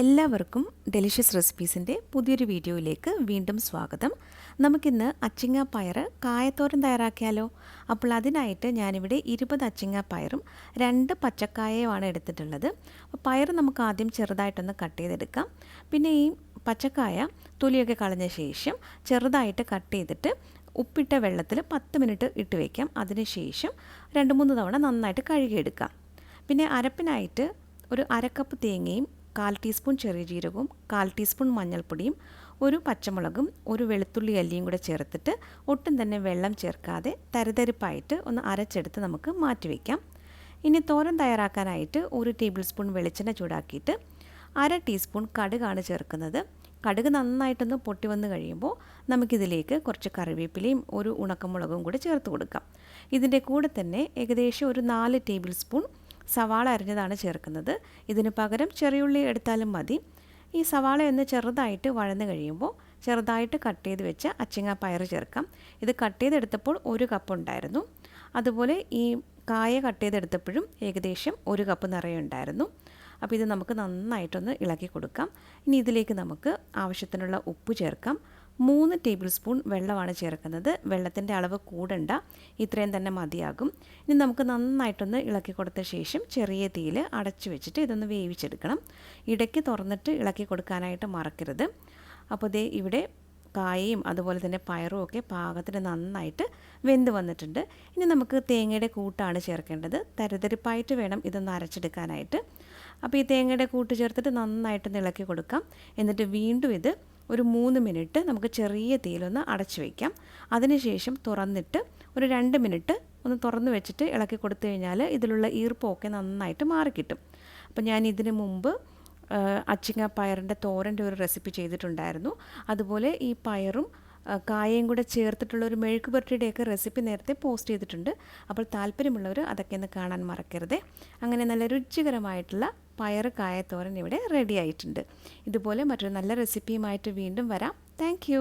എല്ലാവർക്കും ഡെലിഷ്യസ് റെസിപ്പീസിന്റെ പുതിയൊരു വീഡിയോയിലേക്ക് വീണ്ടും സ്വാഗതം. നമുക്കിന്ന് അച്ചിങ്ങ പയർ കായത്തോരൻ തയ്യാറാക്കിയാലോ? അപ്പോൾ അതിനായിട്ട് ഞാനിവിടെ ഇരുപത് അച്ചിങ്ങ പയറും രണ്ട് പച്ചക്കായയുമാണ് എടുത്തിട്ടുള്ളത്. പയർ നമുക്ക് ആദ്യം ചെറുതായിട്ടൊന്ന് കട്ട് ചെയ്തെടുക്കാം. പിന്നെ ഈ പച്ചക്കായ തൊലിയൊക്കെ കളഞ്ഞ ശേഷം ചെറുതായിട്ട് കട്ട് ചെയ്തിട്ട് ഉപ്പിട്ട വെള്ളത്തിൽ പത്ത് മിനിറ്റ് ഇട്ട് വയ്ക്കാം അതിനുശേഷം രണ്ട് മൂന്ന് തവണ നന്നായിട്ട് കഴുകിയെടുക്കാം. പിന്നെ അരപ്പിനായിട്ട് ഒരു അരക്കപ്പ് തേങ്ങയും കാൽ ടീസ്പൂൺ ചെറിയ ജീരകവും കാൽ ടീസ്പൂൺ മഞ്ഞൾപ്പൊടിയും ഒരു പച്ചമുളകും ഒരു വെളുത്തുള്ളി അല്ലിയും കൂടെ ചേർത്തിട്ട് ഒട്ടും തന്നെ വെള്ളം ചേർക്കാതെ തരിതരിപ്പായിട്ട് ഒന്ന് അരച്ചെടുത്ത് നമുക്ക് മാറ്റി വയ്ക്കാം ഇനി തോരൻ തയ്യാറാക്കാനായിട്ട് ഒരു ടേബിൾ സ്പൂൺ വെളിച്ചെണ്ണ ചൂടാക്കിയിട്ട് അര ടീസ്പൂൺ കടുകാണ് ചേർക്കുന്നത്. കടുക് നന്നായിട്ടൊന്ന് പൊട്ടി വന്ന് കഴിയുമ്പോൾ നമുക്കിതിലേക്ക് കുറച്ച് കറിവേപ്പിലയും ഒരു ഉണക്കമുളകും കൂടി ചേർത്ത് കൊടുക്കാം. ഇതിന്റെ കൂടെ തന്നെ ഏകദേശം ഒരു നാല് ടേബിൾ സ്പൂൺ സവാള അരിഞ്ഞതാണ് ചേർക്കുന്നത്. ഇതിന് പകരം ചെറിയുള്ളി എടുത്താലും മതി. ഈ സവാള ഒന്ന് ചെറുതായിട്ട് വഴന്ന് കഴിയുമ്പോൾ ചെറുതായിട്ട് കട്ട് ചെയ്ത് വെച്ച അച്ചിങ്ങ പയർ ചേർക്കാം. ഇത് കട്ട് ചെയ്തെടുത്തപ്പോൾ ഒരു കപ്പ് ഉണ്ടായിരുന്നു. അതുപോലെ ഈ കായ കട്ട് ചെയ്തെടുത്തപ്പോഴും ഏകദേശം ഒരു കപ്പ് നിറയെ ഉണ്ടായിരുന്നു. അപ്പോൾ ഇത് നമുക്ക് നന്നായിട്ടൊന്ന് ഇളക്കി കൊടുക്കാം. ഇനി ഇതിലേക്ക് നമുക്ക് ആവശ്യത്തിനുള്ള ഉപ്പ് ചേർക്കാം. മൂന്ന് ടേബിൾ സ്പൂൺ വെള്ളമാണ് ചേർക്കുന്നത്. വെള്ളത്തിന്റെ അളവ് കൂടണ്ട. ഇത്രയും തന്നെ മതിയാകും. ഇനി നമുക്ക് നന്നായിട്ടൊന്ന് ഇളക്കി കൊടുത്ത ശേഷം ചെറിയ തീയിൽ അടച്ചു വെച്ചിട്ട് ഇതൊന്ന് വേവിച്ചെടുക്കണം. ഇടയ്ക്ക് തുറന്നിട്ട് ഇളക്കി കൊടുക്കാനായിട്ട് മറക്കരുത്. അപ്പോൾ ദേ ഇവിടെ കായയും അതുപോലെ തന്നെ പയറും ഒക്കെ പാകത്തിന് നന്നായിട്ട് വെന്ത് വന്നിട്ടുണ്ട്. ഇനി നമുക്ക് തേങ്ങയുടെ കൂട്ടാണ് ചേർക്കേണ്ടത്. തരതരിപ്പായിട്ട് വേണം ഇതൊന്ന് അരച്ചെടുക്കാനായിട്ട്. അപ്പോൾ ഈ തേങ്ങയുടെ കൂട്ട് ചേർത്തിട്ട് നന്നായിട്ടൊന്ന് ഇളക്കി കൊടുക്കാം. എന്നിട്ട് വീണ്ടും ഇത് ഒരു മൂന്ന് മിനിറ്റ് നമുക്ക് ചെറിയ തീയിലൊന്ന് അടച്ചു വയ്ക്കാം അതിനുശേഷം തുറന്നിട്ട് ഒരു രണ്ട് മിനിറ്റ് ഒന്ന് തുറന്ന് വെച്ചിട്ട് ഇളക്കി കൊടുത്തു കഴിഞ്ഞാൽ ഇതിലുള്ള ഈർപ്പമൊക്കെ നന്നായിട്ട് മാറിക്കിട്ടും അപ്പം ഞാൻ ഇതിനു മുമ്പ് അച്ചിങ്ങ പയറിന്റെ തോരന്റെ ഒരു റെസിപ്പി ചെയ്തിട്ടുണ്ടായിരുന്നു. അതുപോലെ ഈ പയറും കായയും കൂടെ ചേർത്തിട്ടുള്ള ഒരു മെഴുക്ക് പുരട്ടിയുടെയൊക്കെ റെസിപ്പി നേരത്തെ പോസ്റ്റ് ചെയ്തിട്ടുണ്ട്. അപ്പോൾ താല്പര്യമുള്ളവർ അതൊക്കെ ഒന്ന് കാണാൻ മറക്കരുത്. അങ്ങനെ നല്ല രുചികരമായിട്ടുള്ള പയർ കായത്തോരൻ ഇവിടെ റെഡി ആയിട്ടുണ്ട്. ഇതുപോലെ മറ്റൊരു നല്ല റെസിപ്പിയുമായിട്ട് വീണ്ടും വരാം. താങ്ക്